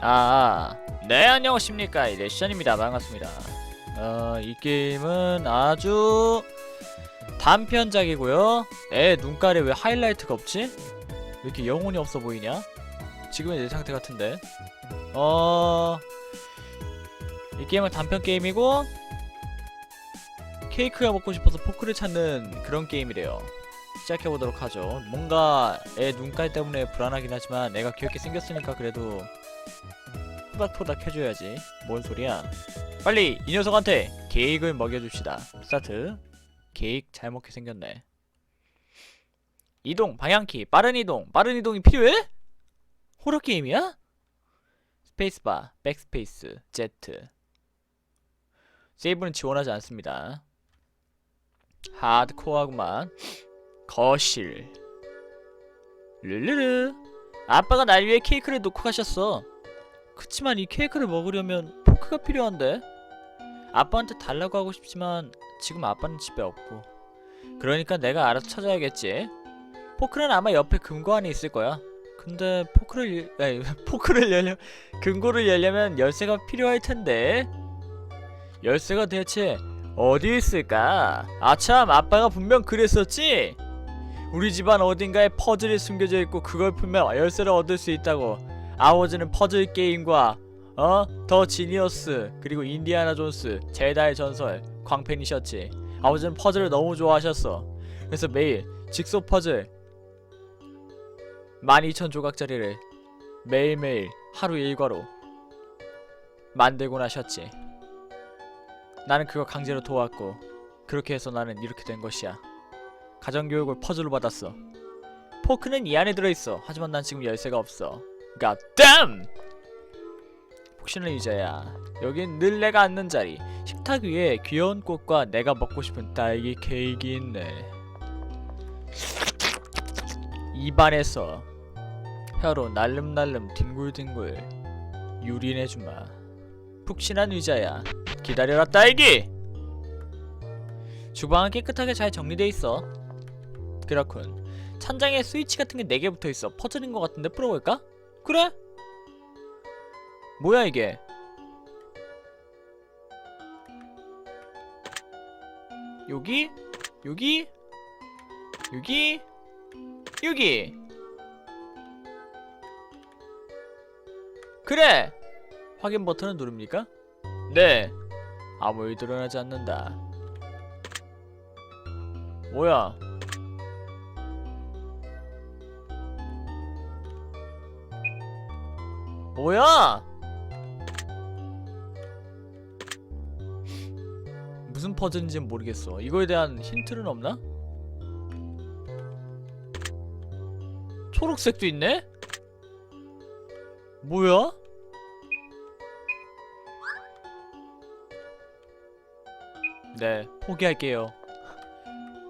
아, 네 안녕하십니까. 레션입니다. 반갑습니다. 어, 이 게임은 아주 단편작이고요. 애 눈깔에 왜 하이라이트가 없지? 왜 이렇게 영혼이 없어 보이냐? 지금의 내 상태 같은데. 어... 이 게임은 단편 게임이고 케이크가 먹고 싶어서 포크를 찾는 그런 게임이래요. 시작해보도록 하죠. 뭔가 애 눈깔 때문에 불안하긴 하지만 애가 귀엽게 생겼으니까 그래도 토닥토닥 해줘야지. 뭔 소리야? 빨리 이 녀석한테 케이크를 먹여줍시다. 스타트. 케이크 잘 먹게 생겼네. 이동 방향키. 빠른 이동. 빠른 이동이 필요해? 호러 게임이야? 스페이스바 백스페이스 Z. 세이브는 지원하지 않습니다. 하드코어하구만. 거실. 르르르. 아빠가 날 위해 케이크를 놓고 가셨어 그치만 이 케이크를 먹으려면 포크가 필요한데? 아빠한테 달라고 하고 싶지만 지금 아빠는 집에 없고. 그러니까 내가 알아서 찾아야겠지. 포크는 아마 옆에 금고 안에 있을 거야. 근데 포크를 열- 아니, 포크를 열려 금고를 열려면 열쇠가 필요할 텐데. 열쇠가 대체 어디 있을까? 아참 아빠가 분명 그랬었지? 우리 집안 어딘가에 퍼즐이 숨겨져 있고 그걸 풀면 열쇠를 얻을 수 있다고 아워즈는 퍼즐 게임과 어? 더 지니어스 그리고 인디아나 존스 제다의 전설 광팬이셨지. 아버지는 퍼즐을 너무 좋아하셨어. 그래서 매일 직소 퍼즐 12,000조각짜리를 매일매일 하루 일과로 만들곤 하셨지. 나는 그거 강제로 도왔고 그렇게 해서 나는 이렇게 된 것이야. 가정교육을 퍼즐로 받았어. 포크는 이 안에 들어있어. 하지만 난 지금 열쇠가 없어 God damn! 폭신한 의자야. 여긴 늘 내가 앉는 자리. 식탁 위에 귀여운 꽃과 내가 먹고 싶은 딸기 케이크 있네. 입안에서 혀로 날름날름 뒹굴뒹굴 유린해주마. 푹신한 의자야. 기다려라 딸기! 주방은 깨끗하게 잘 정리돼 있어. 그렇군. 찬장에 스위치 같은 게 4개 붙어 있어. 퍼즐인 것 같은데 풀어볼까? 그래? 뭐야 이게? 여기? 여기? 여기? 여기? 그래! 확인 버튼을 누릅니까? 네. 아무 일 드러나지 않는다. 뭐야? 뭐야? 무슨 퍼즐인지는 모르겠어. 이거에 대한 힌트는 없나? 초록색도 있네? 뭐야? 네, 포기할게요.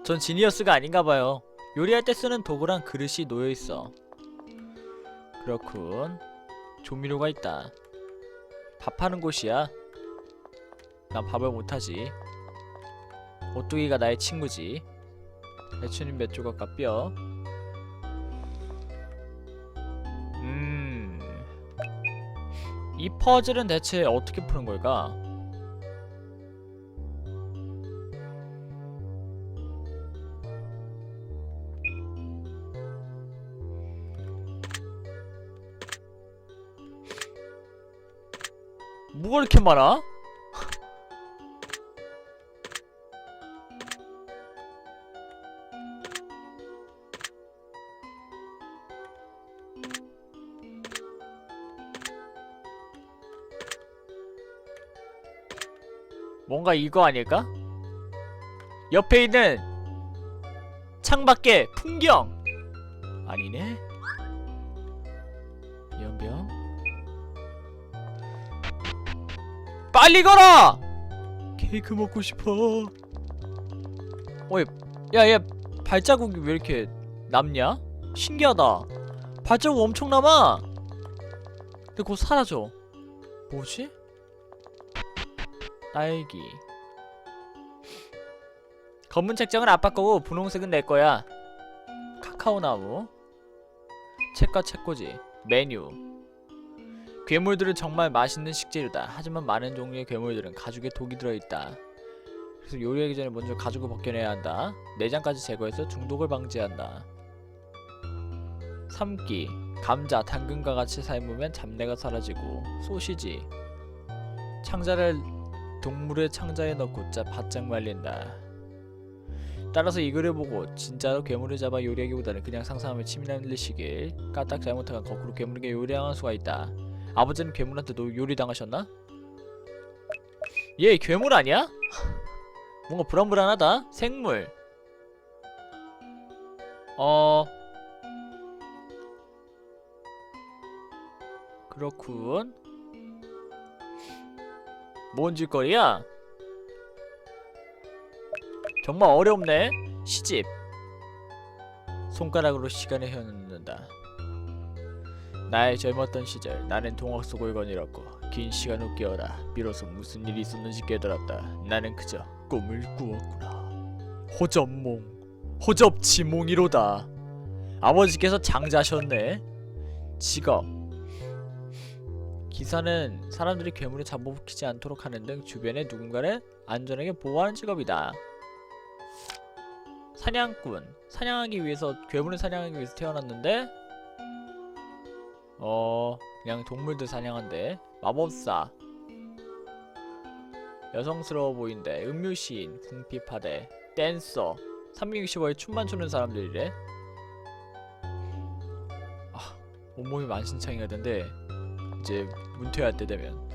전 지니어스가 아닌가봐요. 요리할 때 쓰는 도구랑 그릇이 놓여있어. 그렇군. 조미료가 있다. 밥하는 곳이야. 난 밥을 못하지. 오뚜기가 나의 친구지. 매춘인 몇 조각과 뼈. 음. 이 퍼즐은 대체 어떻게 푸는 걸까? 뭐가 이렇게 많아? 뭔가 이거 아닐까? 옆에 있는 창밖의 풍경 아니네 빨리 걸어! 케이크 먹고 싶어. 어이, 야, 얘 발자국이 왜 이렇게 남냐? 신기하다. 발자국 엄청 남아. 근데 곧 사라져. 뭐지? 딸기. 검은 책장은 아빠 거고 분홍색은 내 거야. 카카오 나무. 책과 책꽂이. 메뉴. 괴물들은 정말 맛있는 식재료다. 하지만 많은 종류의 괴물들은 가죽에 독이 들어있다. 그래서 요리하기 전에 먼저 가죽을 벗겨내야 한다. 내장까지 제거해서 중독을 방지한다. 삼기 감자, 당근과 같이 삶으면 잡내가 사라지고 소시지 창자를 동물의 창자에 넣고 짜 바짝 말린다. 따라서 이 글을 보고 진짜로 괴물을 잡아 요리하기보다는 그냥 상상하며 침이 날리시길 까딱 잘못하면 거꾸로 괴물에게 요리당할 수가 있다. 아버지는 괴물한테도 요리당하셨나? 얘 괴물 아니야? 뭔가 불안불안하다. 생물. 어. 그렇군. 뭔 짓거리야? 정말 어렵네. 시집. 손가락으로 시간을 헤어놓는다. 나의 젊었던 시절 나는 동화 속을 거닐었고 긴 시간 후 깨어라. 비로소 무슨 일이 있었는지 깨달았다. 나는 그저 꿈을 꾸었구나. 호접몽 호접지몽이로다. 아버지께서 장자셨네. 직업. 기사는 사람들이 괴물에 잡아먹히지 않도록 하는 등 주변의 누군가를 안전하게 보호하는 직업이다. 사냥꾼. 사냥하기 위해서 괴물을 사냥하기 위해서 태어났는데 어 그냥 동물들 사냥한대 마법사. 여성스러워 보인대 음유시인 궁핍하대. 댄서. 365에 춤만 추는 사람들이래. 아 온몸이 만신창이가 된데 이제 문퇴할 때 되면.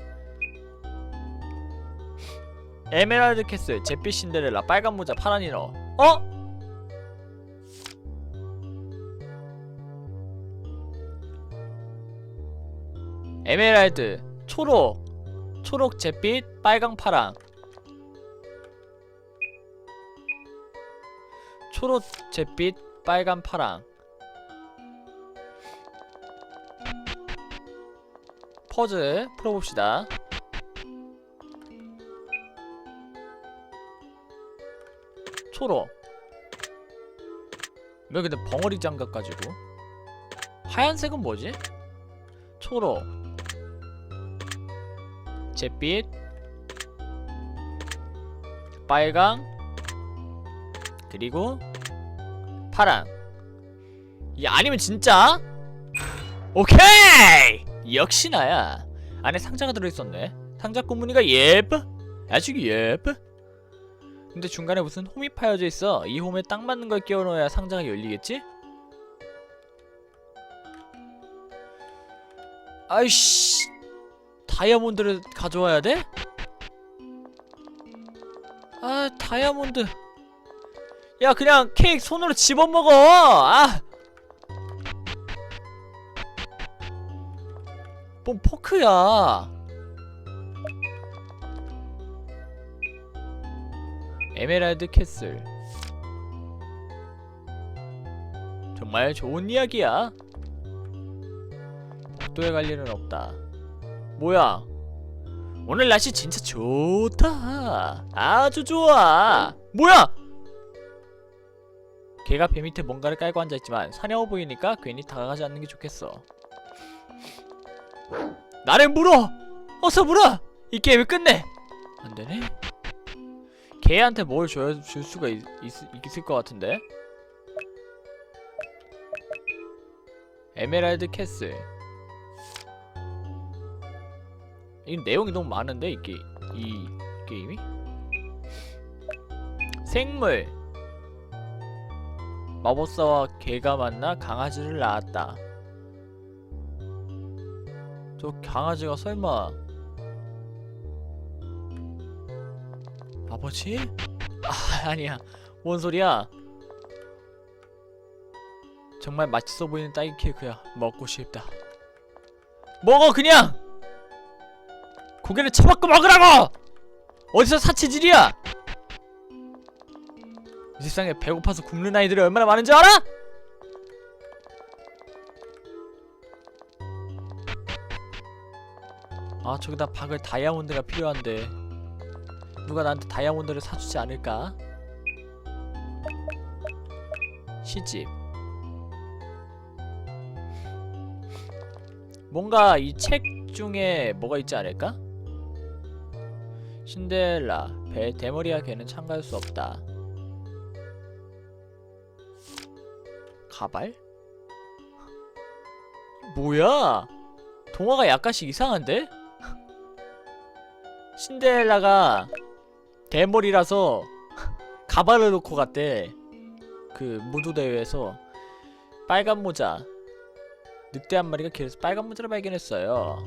에메랄드 캐슬 잿빛 신데렐라 빨간 모자 파란 인어 어? 에메랄드 초록 초록 잿빛 빨강 파랑. 초록 잿빛 빨간 파랑. 퍼즐 풀어봅시다. 초록. 왜 근데 벙어리 장갑 가지고. 하얀색은 뭐지? 초록 잿빛 빨강 그리고 파랑 이 아니면 진짜? 오케이! 역시 나야. 안에 상자가 들어있었네. 상자 꽃무늬가 예뻐 아주 예뻐 근데 중간에 무슨 홈이 파여져 있어. 이 홈에 딱 맞는 걸 끼워 넣어야 상자가 열리겠지? 아이씨 다이아몬드를 가져와야 돼? 아 다이아몬드. 야 그냥 케이크 손으로 집어먹어. 아! 뭔 포크야? 에메랄드 캐슬. 정말 좋은 이야기야. 복도에 갈 일은 없다 뭐야? 오늘 날씨 진짜 좋다. 아주 좋아. 뭐야? 걔가 배 밑에 뭔가를 깔고 앉아있지만 사냥어 보이니까 괜히 다가가지 않는 게 좋겠어. 나를 물어! 어서 물어! 이 게임을 끝내! 안되네. 걔한테 뭘 줘야 줄 수가 있, 있, 있 을 것 같은데? 에메랄드 캐슬 이 내용이 너무 많은데 이, 게, 이 게임이? 생물. 마법사와 개가 만나 강아지를 낳았다. 저 강아지가 설마 아버지? 아 아니야. 뭔 소리야? 정말 맛있어 보이는 딸기 케이크야. 먹고 싶다. 먹어 그냥 고개를 쳐박고 먹으라고 어디서 사치질이야 이 세상에 배고파서 굶는 아이들이 얼마나 많은지 알아? 아 저기다 박을 다이아몬드가 필요한데 누가 나한테 다이아몬드를 사주지 않을까? 시집 뭔가 이 책 중에 뭐가 있지 않을까? 신데렐라 배 대머리와 개는 참가할 수 없다. 가발? 뭐야? 동화가 약간씩 이상한데? 신데렐라가 대머리라서 가발을 놓고 갔대. 그 무도 대회에서 빨간 모자 늑대 한 마리가 길에서 빨간 모자를 발견했어요.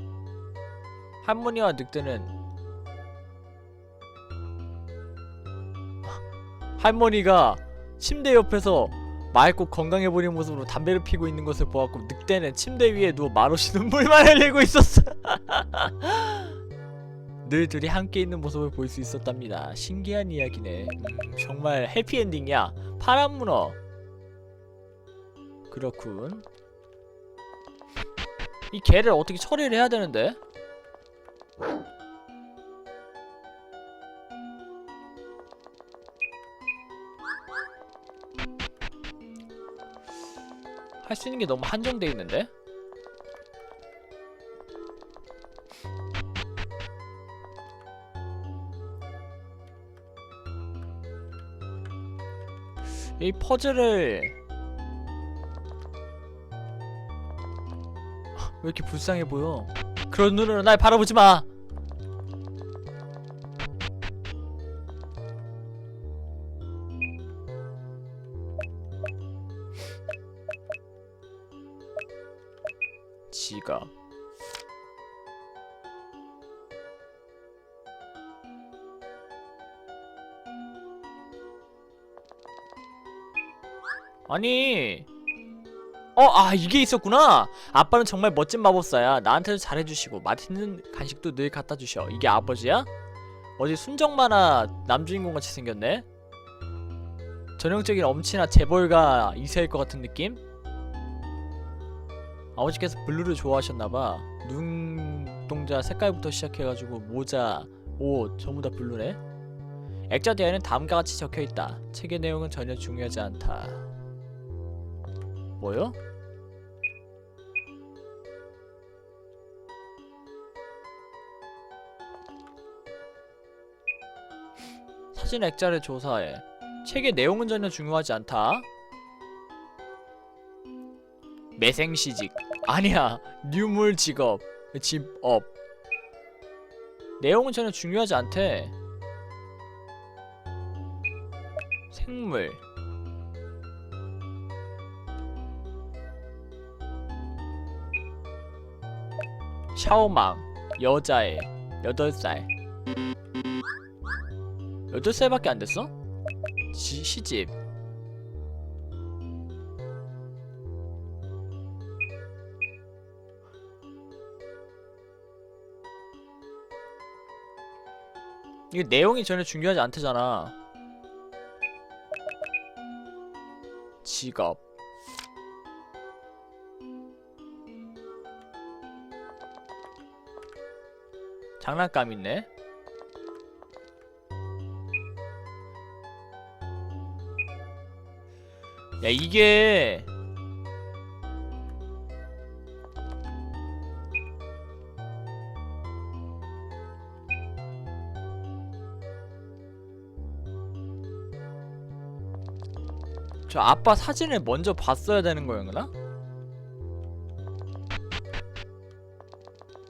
할머니와 늑대는 할머니가 침대 옆에서 맑고 건강해 보이는 모습으로 담배를 피고 있는 것을 보았고 늑대는 침대 위에 누워 말없이 눈물만 흘리고 있었어. 늘 둘이 함께 있는 모습을 볼 수 있었답니다. 신기한 이야기네. 음, 정말 해피엔딩이야. 파란 문어. 그렇군. 이 개를 어떻게 처리를 해야 되는데? 할 수 있는 게 너무 한정돼 있는데? 이 퍼즐을 왜 이렇게 불쌍해 보여? 그런 눈으로 날 바라보지 마. 지갑. 아니 어, 아 이게 있었구나. 아빠는 정말 멋진 마법사야. 나한테도 잘해주시고 맛있는 간식도 늘 갖다 주셔. 이게 아버지야? 어디 순정 만화 남주인공 같이 생겼네. 전형적인 엄친아 재벌가 이세일 것 같은 느낌? 아버지께서 블루를 좋아하셨나봐. 눈동자 색깔부터 시작해가지고 모자, 옷 전부 다 블루네. 액자 대에는 다음과 같이 적혀 있다. 책의 내용은 전혀 중요하지 않다. 뭐요? 사진 액자를 조사해. 책의 내용은 전혀 중요하지 않다. 매생시직. 아니야. 뉴물 직업. 집업. 내용은 전혀 중요하지 않대. 생물. 샤오망 여자애 8살 8살밖에 안 됐어? 지, 시집 이게 내용이 전혀 중요하지 않대잖아 직업 장난감 있네. 야 이게 저 아빠 사진을 먼저 봤어야 되는 거였나?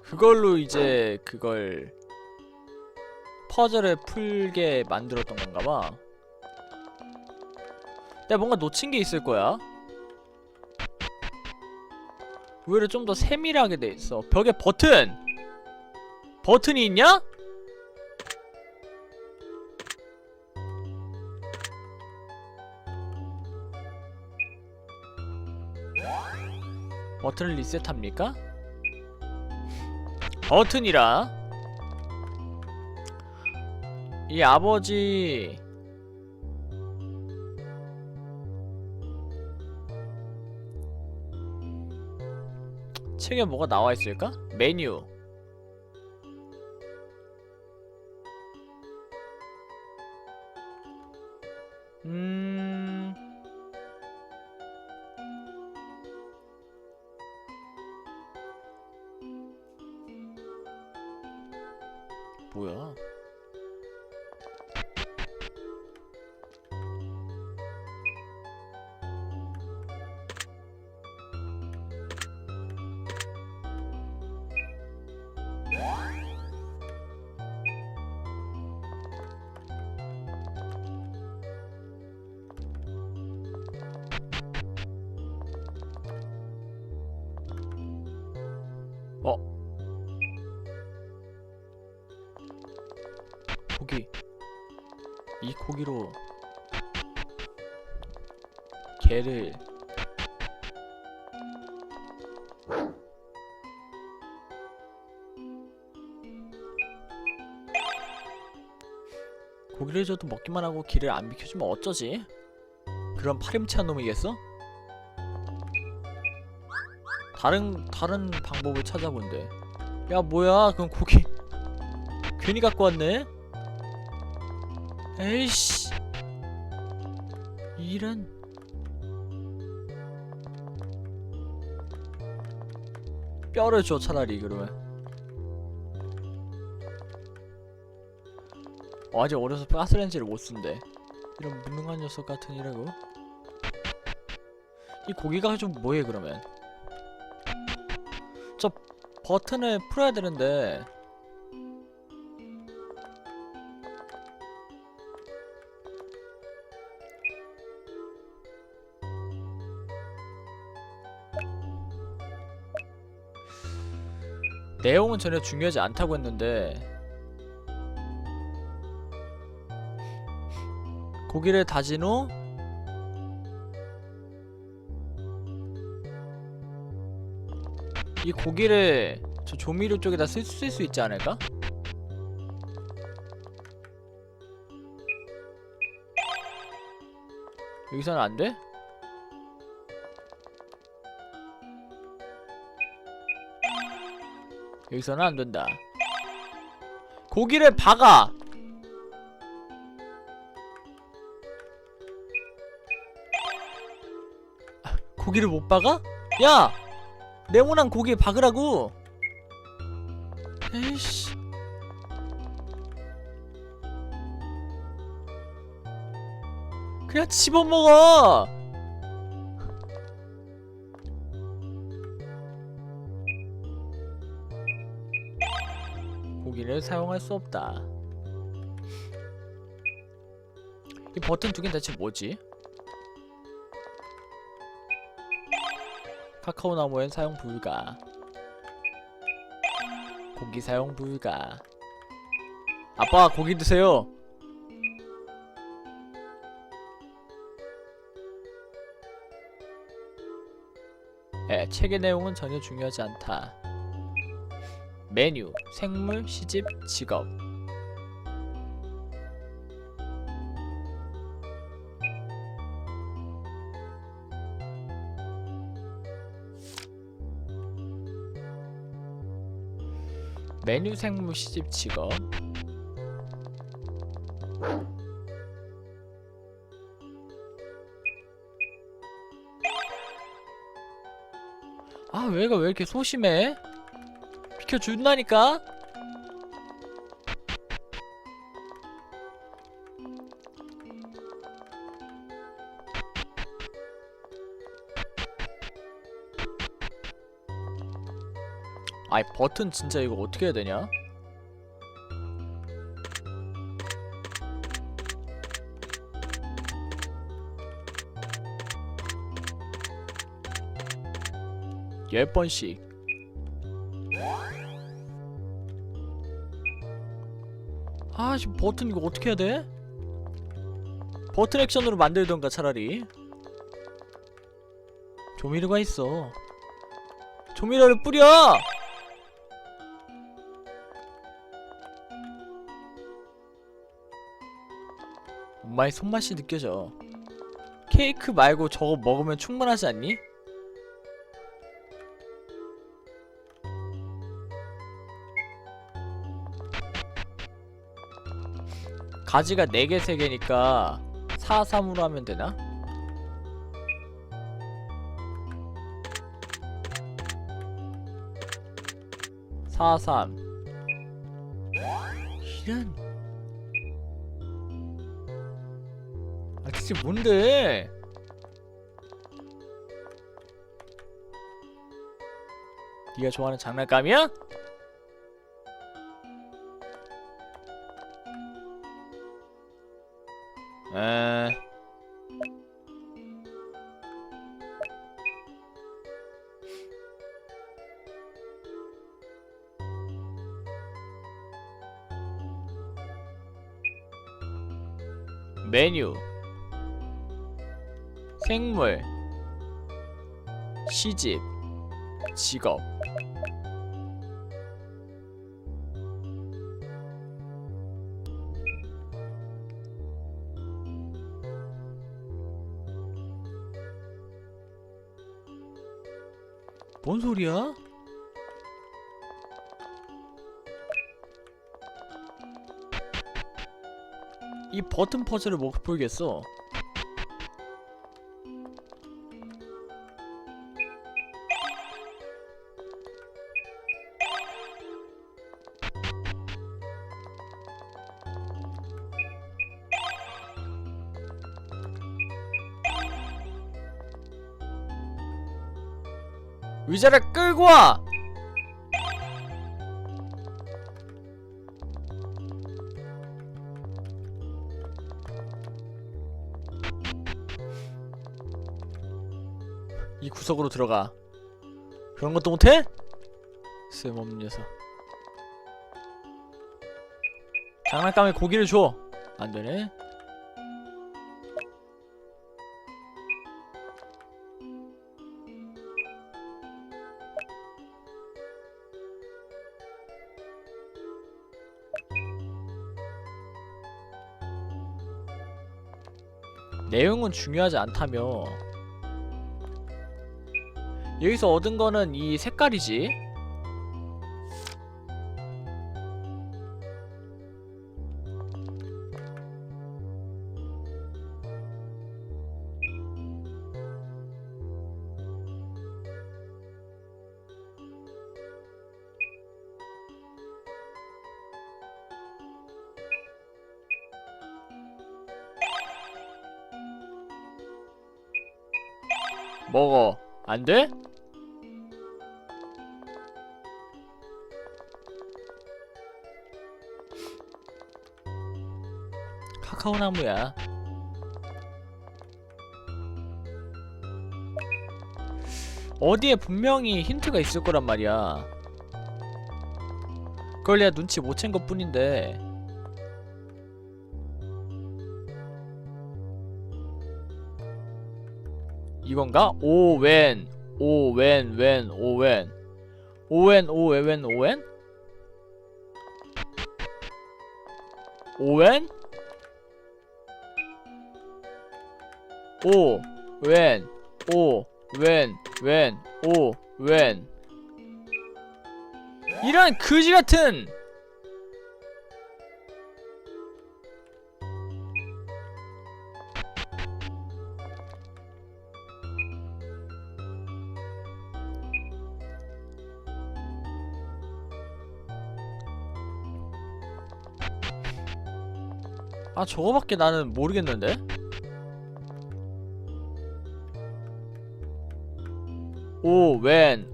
그걸로 이제 그걸 퍼즐을 풀게 만들었던 건가 봐. 내가 뭔가 놓친 게 있을 거야. 의외로 좀 더 세밀하게 돼 있어. 벽에 버튼! 버튼이 있냐? 버튼을 리셋합니까? 버튼이라 이 아버지 책에 뭐가 나와 있을까? 메뉴 음 뭐야? 이 고기로 개를 고기를 줘도 먹기만 하고 길을 안 비켜주면 어쩌지? 그런 파렴치한 놈이겠어? 다른 다른 방법을 찾아본대. 야 뭐야? 그럼 고기 괜히 갖고 왔네. 에이씨. 이런. 뼈를 줘 차라리 그러면. 어, 아직 어려서 가스렌지를 못 쓴대. 이런 무능한 녀석 같은 이라고. 이 고기가 좀 뭐해 그러면? 저 버튼을 풀어야 되는데 내용은 전혀 중요하지 않다고 했는데 고기를 다진 후 이 고기를 저 조미료 쪽에다 쓸수 있지 않을까? 여기서는 안 돼? 여기서는 안 된다. 고기를 박아. 아, 고기를 못 박아? 야! 네모난 고기에 박으라고. 에이씨. 그냥 집어 먹어. 고기를 사용할 수 없다. 이 버튼 두 개는 대체 뭐지? 카카오 나무엔 사용 불가. 고기 사용 불가. 아빠 고기 드세요. 에, 책의 내용은 전혀 중요하지 않다. 메뉴, 생물, 시집, 직업. 메뉴, 생물, 시집, 직업. 아, 얘가 왜 이렇게 소심해? 비켜준다니까? 아이 버튼 진짜 이거 어떻게 해야 되냐? 열 번씩 아 지금 버튼 이거 어떻게 해야 돼? 버튼 액션으로 만들던가 차라리 조미료가 있어 조미료를 뿌려! 엄마의 손맛이 느껴져 케이크 말고 저거 먹으면 충분하지 않니? 가지가 4개 3개니까 4, 3으로 하면 되나? 사, 삼. 이런 아 대체 뭔데 네가 좋아하는 장난감이야? 에 메뉴. 생물. 시집. 직업 소리야? 이 버튼 퍼즐을 못 풀겠어. 의자를 끌고 와! 이 구석으로 들어가. 그런 것도 못해? 쓸모없는 녀석. 장난감에 고기를 줘. 안 되네. 내용은 중요하지 않다며. 여기서 얻은 거는 이 색깔이지. 안 돼? 카카오 나무야. 어디에 분명히 힌트가 있을 거란 말이야. 그걸 내가 눈치 못 챈 것 뿐인데. 이건가? 오웬 오웬 웬 오웬. 오웬 오웬 오웬? 오웬? 오웬 오웬 웬 오웬. 이런 그지 같은 아 저거밖에 나는 모르겠는데? 오 웬.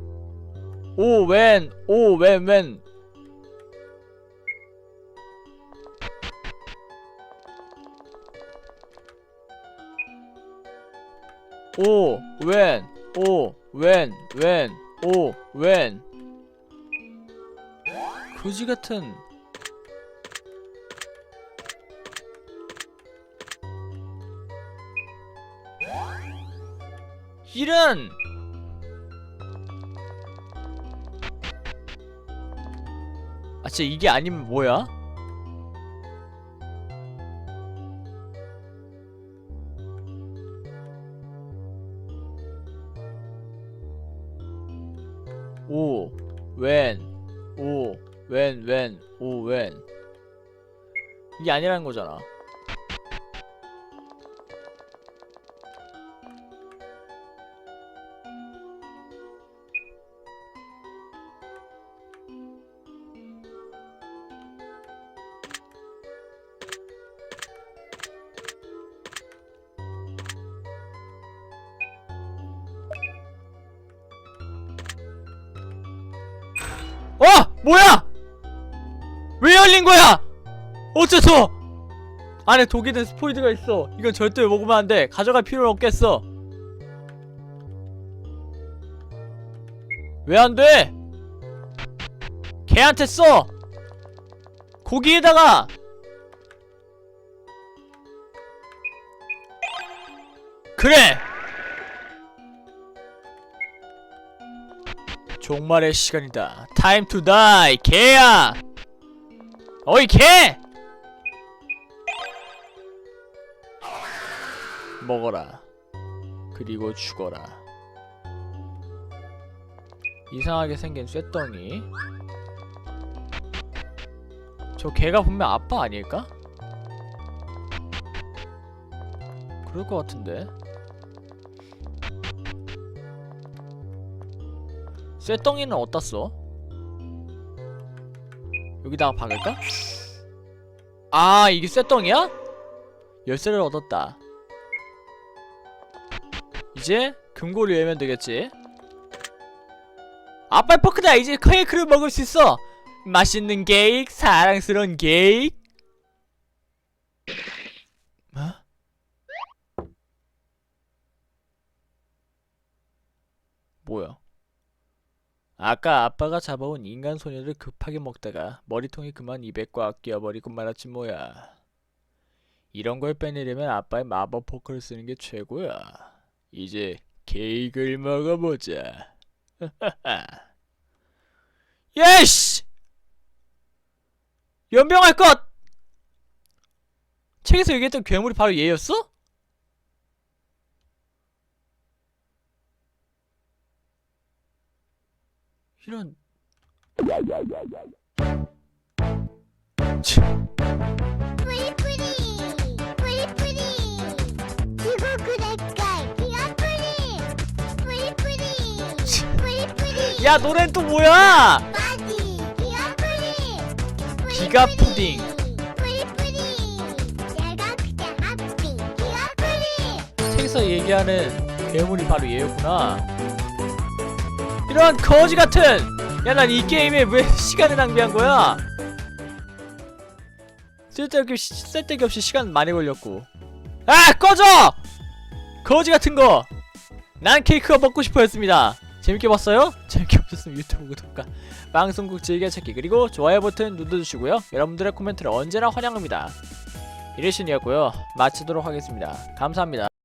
오 웬. 오 웬 웬. 오 웬. 오 웬 웬. 오웬. 그지 같은 이런 아 진짜 이게 아니면 뭐야? 오, 웬, 오, 웬, 웬, 오, 웬. 이게 아니라는 거잖아. 뭐야? 왜 열린 거야? 어째서? 안에 독이 든 스포이드가 있어. 이건 절대 먹으면 안 돼. 가져갈 필요는 없겠어. 왜 안 돼? 걔한테 써. 고기에다가 그래. 종말의 시간이다. Time to die. 개야. 어이 개. 먹어라. 그리고 죽어라. 이상하게 생긴 쇠덩이. 저 개가 분명 아빠 아닐까? 그럴 것 같은데. 쇠덩이는 어디다 써? 여기다가 박을까? 아 이게 쇠덩이야? 열쇠를 얻었다 이제 금고를 열면 되겠지 아빠의 포크다 이제 케이크를 먹을 수 있어 맛있는 케이크 사랑스러운 케이크 뭐? 뭐야 아까 아빠가 잡아온 인간 소녀를 급하게 먹다가 머리통이 그만 입에 꽉 끼어버리고 말았지 뭐야. 이런 걸 빼내려면 아빠의 마법 포크를 쓰는 게 최고야. 이제 케이크를 먹어보자. 예씨! 연병할 것! 책에서 얘기했던 괴물이 바로 얘였어? 이런 치. 뿌리뿌리 뿌리뿌리. 이거 그럴까 귀여뿌리. 뿌리뿌리 뿌리뿌리. 야 노래는 또 뭐야? 빠디 귀여뿌리. 기가 푸딩. 뿌리뿌리. 내가 그때 하핑 귀여뿌리. 책에서 얘기하는 괴물이 바로 얘였구나. 이런 거지 같은. 야 난 이 게임에 왜 시간을 낭비한 거야? 쓸데없이 쓸데기 없이 시간 많이 걸렸고. 아 꺼져! 거지 같은 거. 난 케이크가 먹고 싶어였습니다. 재밌게 봤어요? 재밌게 보셨으면 유튜브 구독과 방송국 즐겨찾기 그리고 좋아요 버튼 눌러주시고요. 여러분들의 코멘트를 언제나 환영합니다. 이래신이었고요. 마치도록 하겠습니다. 감사합니다.